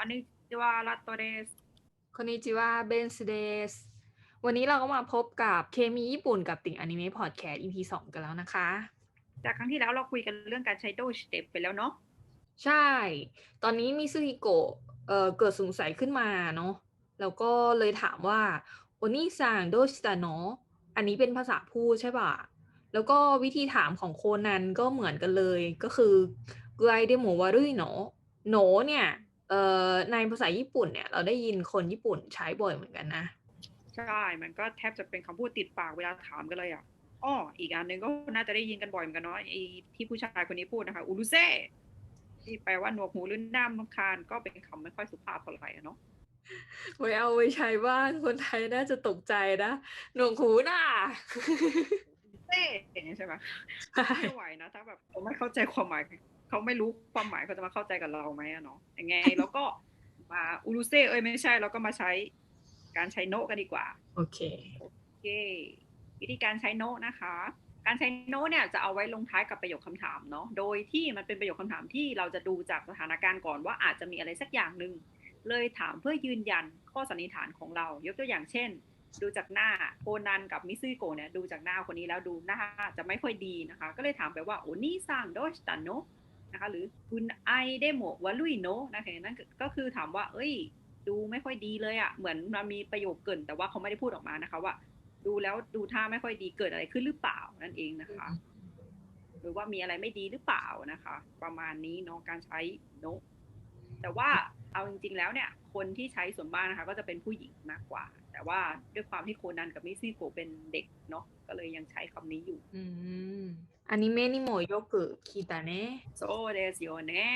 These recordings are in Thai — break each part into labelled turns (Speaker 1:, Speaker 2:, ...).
Speaker 1: อนนี้ชื่อว่าลาโตเดส
Speaker 2: คอนนิจิวาเบนสเดสวันนี้เราก็มาพบกับเคมีญี่ปุ่นกับติ่งอนิเมะพอดแคสต์ EP สองกันแล้วนะคะ
Speaker 1: จากครั้งที่แล้วเราคุยกันเรื่องการใช้โดสเต็ปไปแล้วเนาะ
Speaker 2: ใช่ ตอนนี้มิซุฮิโกะเอ่อเกิดสงสัยขึ้นมาเนาะแล้วก็เลยถามว่าโอนี่ซังโดสตาเนาะอันนี้เป็นภาษาพูดใช่ป่ะแล้วก็วิธีถามของโคนันก็เหมือนกันเลยก็คือไกลเดโมวารุยเนาะโนเนี่ย เอ่อในภาษาญี่ปุ่นเนี่ย เราได้ยินคนญี่ปุ่นใช้บ่อยเหมือนกันนะ
Speaker 1: ใช่ มันก็แทบจะเป็นคำพูดติดปากเวลาถามกันเลยอะอ้ออีกอันหนึ่งก็น่าจะได้ยินกันบ่อยเหมือนกันเนาะไอ้ที่ผู้ชายคนนี้พูดนะคะอูรุเซ่ที่แปลว่าหนวกหูหรือน้ำรำคาญก็เป็นคำไม่ค่อยสุภาพเท่าไหร่อะเนาะ
Speaker 2: ไว้เอาไว้ใช้บ้านคนไทยน่าจะตกใจนะหนวกหูน่ะ
Speaker 1: เซ่อย่างเงี้ยใช่ไหม
Speaker 2: ใช่
Speaker 1: ไม่ไหวนะถ้าแบบเขาไม่เข้าใจความหมาย เขาไม่รู้ความหมายเขาจะมาเข้าใจกับเราไหมอะเนาะยังไง แล้วก็มาอูรุเซ่เอ้ยไม่ใช่เราก็มาใช้การใช้โนะกันดีกว่า
Speaker 2: โอเค
Speaker 1: โอเค วิธีการใช้โน้ตนะคะ การใช้โน้ตเนี่ยจะเอาไว้ลงท้ายกับประโยคคำถามเนาะโดยที่มันเป็นประโยคคำถามที่เราจะดูจากสถานการณ์ก่อนว่าอาจจะมีอะไรสักอย่างหนึ่งเลยถามเพื่อยืนยันข้อสันนิษฐานของเรา ยกตัวอย่างเช่น ดูจากหน้าโคนันกับมิซึโกะเนี่ยดูจากหน้าคนนี้แล้วดูหน้าจะไม่ค่อยดีนะคะ ก็เลยถามไปว่าโอนี่ซังโดชตันโน นะคะ หรือคุณไอเดโมวาลุยโนนะคะนั่นก็คือถามว่า เอ้ย ดูไม่ค่อยดีเลยอะ่ะ เหมือนมันมีประโยคเกรินแต่ว่าเขาไม่ได้พูดออกมานะคะว่า ดูแล้วดูท่าไม่ค่อยดีเกิดอะไรขึ้นหรือเปล่านั่นเองนะคะ หรือว่ามีอะไรไม่ดีหรือเปล่านะคะ ประมาณนี้เนาะการใช้โนตแต่ว่าเอาจริง ๆ แล้วเนี่ย คนที่ใช้ส่วนมากนะคะ ก็จะเป็นผู้หญิงมากกว่า แต่ว่าด้วยความที่โคนันกับมิซิโกะเป็นเด็กเนาะก็เลยยังใช้คำนี้อยู่
Speaker 2: อื มอนิเมะนี่โมโยกุคิตาเนะ
Speaker 1: โซเดสโยเน่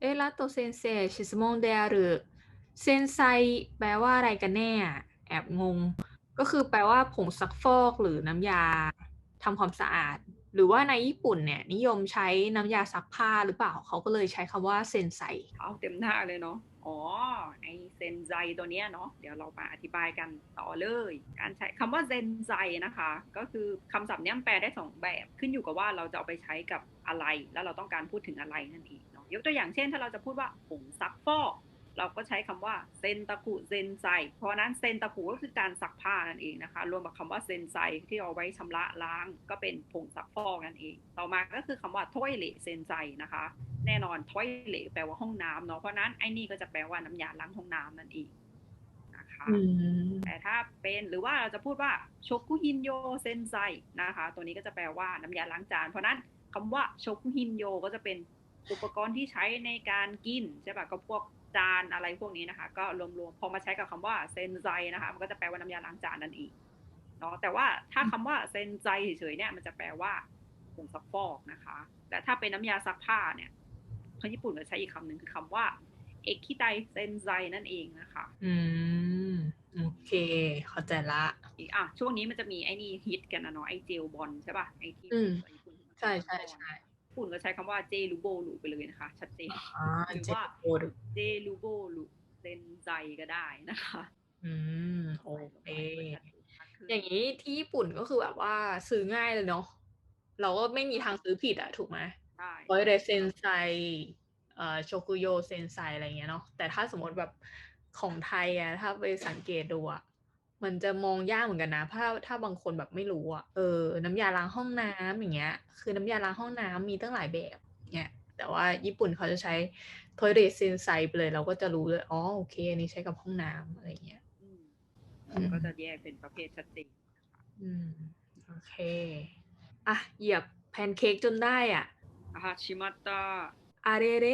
Speaker 2: เอะรัตโตเซนเซชิสมงเดอารุเซนไซแปลว่าอะไรกันแน่อะแอบงง ก็คือแปลว่าผงซักฟอกหรือน้ำยาทำความสะอาด หรือว่าในญี่ปุ่นเนี่ยนิยมใช้น้ำยาซักผ้าหรือเปล่าเขาก็เลยใช้คำว่าเซนไซ
Speaker 1: เอาเต็มหน้าเลยเนาะอ๋อไอเซนไซตัวเนี้ยเนาะเดี๋ยวเรามาอธิบายกันต่อเลย การใช้คำว่าเซนไซนะคะ ก็คือคำศัพท์เนี้ยแปลได้สองแบบขึ้นอยู่กับว่าเราจะเอาไปใช้กับอะไร แล้วเราต้องการพูดถึงอะไรนั่นเองเนาะยกตัวอย่างเช่น ถ้าเราจะพูดว่าผงซักฟอก เราก็ใช้คำว่าเซนตะกุเซนไซ เพราะฉะนั้นเซนตะกุก็คือการซักผ้านั่นเองนะคะ รวมกับคำว่าเซนไซที่เอาไว้ชำระล้างก็เป็นผงซักฟอกนั่นเอง ต่อมาก็คือคำว่าถ้วยเหลเซนไซนะคะ แน่นอนถ้อยเหลแปลว่าห้องน้ำเนาะ เพราะนั้นไอ้นี่ก็จะแปลว่าน้ำยาล้างห้องน้ำนั่นเองนะคะ
Speaker 2: อืม
Speaker 1: แต่ถ้าเป็นหรือว่าเราจะพูดว่าโชกุฮินโยเซนไซนะคะ ตัวนี้ก็จะแปลว่าน้ำยาล้างจาน เพราะนั้นคำว่าโชกุฮินโยก็จะเป็น อุปกรณ์ที่ใช้ในการกินใช่ปะก็พวกจานอะไรพวกนี้นะคะ ก็รวมๆพอมาใช้กับคำว่าเซนไซนะคะมันก็จะแปลว่าน้ำยาล้างจานนั่นเองเนาะแต่ว่าถ้าคำว่าเซนไซเฉยๆเนี่ยมันจะแปลว่าผงซักฟอกนะคะ แต่ถ้าเป็นน้ำยาซักผ้าเนี่ยคนญี่ปุ่นจะใช้อีกคำหนึ่งคือคำว่าเอคิไตเซนไซนั่นเองนะคะ
Speaker 2: อืม โอเค เข้าใจละ
Speaker 1: อีกอะ ช่วงนี้มันจะมีไอ้นี่ฮิตกันนะเนาะไอเจลบอลใช่ป่ะไอที่
Speaker 2: อืม
Speaker 1: ญี่ปุ่น
Speaker 2: ใช่ใช่ใช่
Speaker 1: ญี่ ปุ่นก็ใช้คำว่าเจลูโบลูไปเลยนะคะ ชัดเจน
Speaker 2: อ่า
Speaker 1: หรือ
Speaker 2: เจ็
Speaker 1: ว่า
Speaker 2: บปวด
Speaker 1: เจลูโบลูเซนไซก็ได้นะคะ
Speaker 2: อืมโอเคอย่างนี้ที่ญี่ปุ่นก็คือแบบว่าซื้อง่ายเลยเนาะเราก็ไม่มีทางซื้อผิดอะถูกไหม
Speaker 1: ใช่
Speaker 2: โอเรเซนไซเอ่อโชกุโยเซนไซอะไรเงี้ยเนาะแต่ถ้าสมมติแบบของไทยอะถ้าไปสังเกตดูอะ มันจะมองยากเหมือนกันนะ ถ้าถ้าบางคนแบบไม่รู้อะเออ น้ำยาล้างห้องน้ำอย่างเงี้ย คือน้ำยาล้างห้องน้ำมีตั้งหลายแบบเนี่ยแต่ว่าญี่ปุ่นเขาจะใช้โทเรเซนไซไปเลยเราก็จะรู้เลย อ๋อโอเค อันนี้ใช้กับห้องน้ำอะไรเงี้ย
Speaker 1: อืม
Speaker 2: อืม
Speaker 1: ก็จะแยกเป็นประเภทชัดเจน
Speaker 2: อืม โอเค อะ เหยียบแพนเค้กจนได้อะ
Speaker 1: อาฮาชิมัตตา
Speaker 2: อาเรเร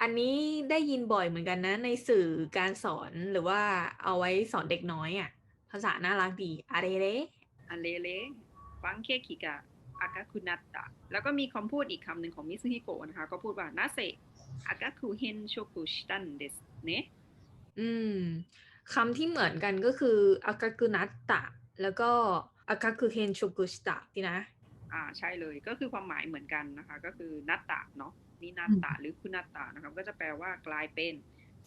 Speaker 2: อันนี้ได้ยินบ่อยเหมือนกันนะ ในสื่อการสอนหรือว่าเอาไว้สอนเด็กน้อยอะ ภาษาน่ารักดีอาเรเร
Speaker 1: อันเลเลฟังเคคิกะอากาคุนัตตะแล้วก็มีคำพูดอีกคำหนึ่งของมิซุฮิโกะนะคะ ก็พูดว่านาเซอากาคุเฮนโชกุชิตันเดสเนะ
Speaker 2: อืมคำที่เหมือนกันก็คืออากากุนัตตะแล้วก็อากาคุเฮนชูกุชิตะดีนะ
Speaker 1: อ่าใช่เลยก็คือความหมายเหมือนกันนะคะ ก็คือนัตตะเนาะนินัตตะหรือคุนัตตะนะครับก็จะแปลว่ากลายเป็น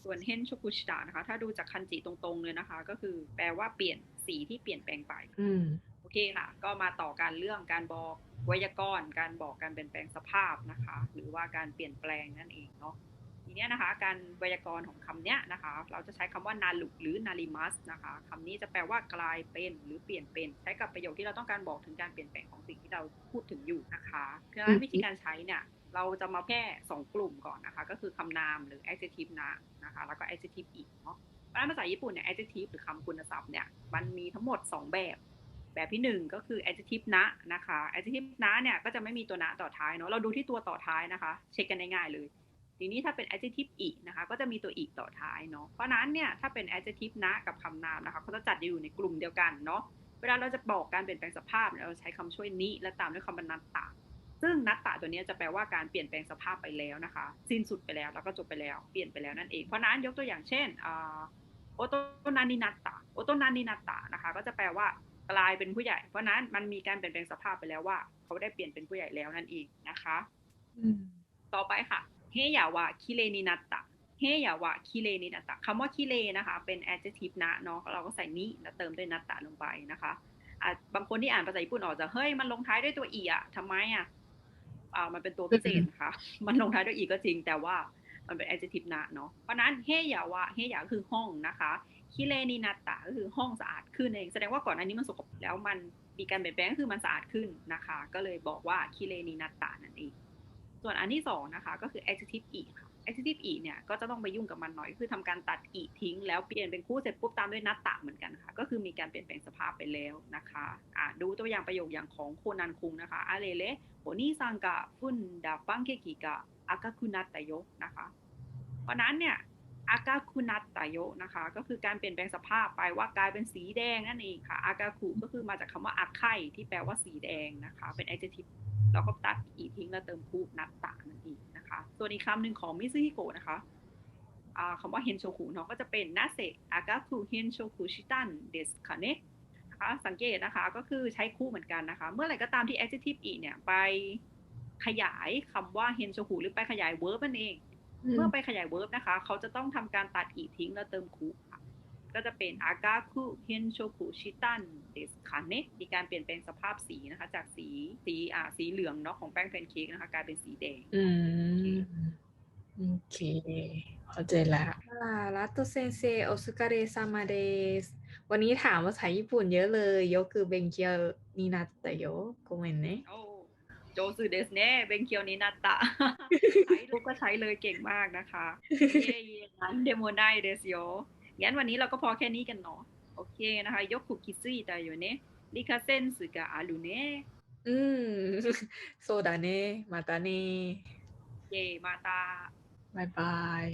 Speaker 1: ส่วนเฮนโชกุชิตะนะคะ ถ้าดูจากคันจิตรงๆเลยนะคะ ก็คือแปลว่าเปลี่ยนสีที่เปลี่ยนแปลงไป
Speaker 2: อืม
Speaker 1: โอเคค่ะ ก็มาต่อการเรื่องการบอกไวยากรณ์การบอกการเปลี่ยนแปลงสภาพนะคะ หรือว่าการเปลี่ยนแปลงนั่นเองเนาะทีเนี้ยนะคะ การไวยากรณ์ของคำเนี้ยนะคะ เราจะใช้คำว่านาลุหรือนาริมัสนะคะคำนี้จะแปลว่ากลายเป็นหรือเปลี่ยนเป็น ใช้กับประโยคที่เราต้องการบอกถึงการเปลี่ยนแปลงของสิ่งที่เราพูดถึงอยู่นะคะเพราะฉะนั้นวิธีการใช้เนี่ย เราจะมาแค่สองกลุ่มก่อนนะคะ ก็คือคำนามหรือ adjective นะนะคะ แล้วก็ adjective อีกเนาะเพราภาษาญี่ปุ่นเนี่ย adjective หรือคำคุณศัพท์เนี่ย มันมีทั้งหมด 2 แบบ แบบที่หนึ่งก็คือ adjective นะนะคะ adjective นะเนี่ยก็จะไม่มีตัวนะต่อท้ายเนาะ เราดูที่ตัวต่อท้ายนะคะ เช็คกันง่ายๆเลย ทีนี้ถ้าเป็น adjective อีกนะคะ ก็จะมีตัวอีกต่อท้ายเนาะ เพราะนั้นเนี่ยถ้าเป็น adjective นะกับคำนามนะคะเขาจะจัดอยู่ในกลุ่มเดียวกันเนาะ เวลาเราจะบอกการเปลี่ยนแปลงสภาพเราใช้คำช่วยนิและตามด้วยคำบรรนัตตะ ซึ่งนัตตะตัวนี้จะแปลว่าการเปลี่ยนแปลงสภาพไปแล้วนะคะ สิ้นสุดไปแล้วแล้วก็จบไปแล้วเปลี่ยนไปแล้วนั่นเอง เพราะนั้นยกตัวอย่างเช่นโอโตนานินัตตะโอโตนานินัตตะนะคะ ก็จะแปลว่ากลายเป็นผู้ใหญ่ เพราะนั้นมันมีการเปลี่ยนแปลงสภาพไปแล้วว่า เขาได้เปลี่ยนเป็นผู้ใหญ่แล้วนั่นเองนะคะต่อไปค่ะเฮยาวะคิเลนินัตตะเฮยาวะคิเลนินัตตะคำว่าคิเลนะคะ เป็น adjective นะเนาะเราก็ใส่นิแล้วเติมด้วยนัตตะลงไปนะคะอะบางคนที่อ่านภาษาญี่ปุ่นออกจะเฮ้ยมันลงท้ายด้วยตัวอีอะทำไมอะ อ่ามันเป็นตัวพิเศษค่ะ มันลงท้ายด้วยอีก็จริง แต่ว่ามันเป็น adjective นะเนาะ เพราะนั้นเฮยาวะเฮยาคือห้องนะคะคิเลนินัตตะก็คือห้องสะอาดขึ้นเอง แสดงว่าก่อนอันนี้มันสกปรกแล้วมันมีการเปลี่ยนแปลงคือมันสะอาดขึ้นนะคะ ก็เลยบอกว่าคิเลนินัตตะนั่นเอง ส่วนอันที่สองนะคะ ก็คือ adjective อีค่ะ adjective อีเนี่ยก็จะต้องไปยุ่งกับมันหน่อยคือทำการตัดอีทิ้ง แล้วเปลี่ยนเป็นคู่เสร็จปุ๊บตามด้วยนัตตะเหมือนกันค่ะ ก็คือมีการเปลี่ยนแปลงสภาพไปแล้วนะคะอะดูตัวอย่างประโยคอย่างของโคนันคุงนะคะอาเลเลโอนี่ซังกะฟุนดาปังเคกิกะอากาคุนัตตโยนะคะ เพราะนั้นเนี่ยอากาคุนัตตโยนะคะ ก็คือการเปลี่ยนแปลงสภาพไปว่ากลายเป็นสีแดงนั่นเองค่ะอากาคุก็คือมาจากคำว่าอาไคที่แปลว่าสีแดงนะคะ เป็น adjective เราก็ตัดอีทิ้งแล้วเติมคูนัตตะนั่นเอง นะคะส่วนอีกคำหนึ่งของมิซึฮิโกะนะคะคำว่าเฮนโชคุเนาะก็จะเป็นนาเซอากาคุเฮนโชคุชิตันเดสคาเนะนะคะสังเกตนะคะก็คือใช้คู่เหมือนกันนะคะ เมื่อไหร่ก็ตามที่ adjective อีเนี่ยไปขยายคำว่าเฮนโชคุหรือไปขยาย verb นั่นเอง เมื่อไปขยาย verb นะคะ เขาจะต้องทำการตัดอีทิ้งแล้วเติมคูค่ะ ก็จะเป็นอากาคุเฮนโชคุชิตันเดสคาเนะมีการเปลี่ยนแปลงสภาพสีนะคะ จากสีสีอ่าสีเหลืองเนาะของแป้งแพนเค้กนะคะกลายเป็นสีแดง
Speaker 2: อืมโอเคเข้าใจแล้วรัตโตเซนเซโอซุกาเรซามาเดสวันนี้ถามภาษาญี่ปุ่นเยอะเลยยกคือเบงเกียวนินัตตะโยโกเมนเนะ
Speaker 1: โอ้โจซูเดสเน่เบงเคียวนินาตะใช้ลูกก็ใช้เลยเก่งมากนะคะเย่เย่งั้นเดโมไนเดสโย งั้นวันนี้เราก็พอแค่นี้กันเนาะโอเคนะคะยกคุคิซุยตาโยเนะลิคาเซนสึกะอารุเนะ
Speaker 2: อืมโซดาเนะมาตาเนะ
Speaker 1: เย่มาตา
Speaker 2: บายบาย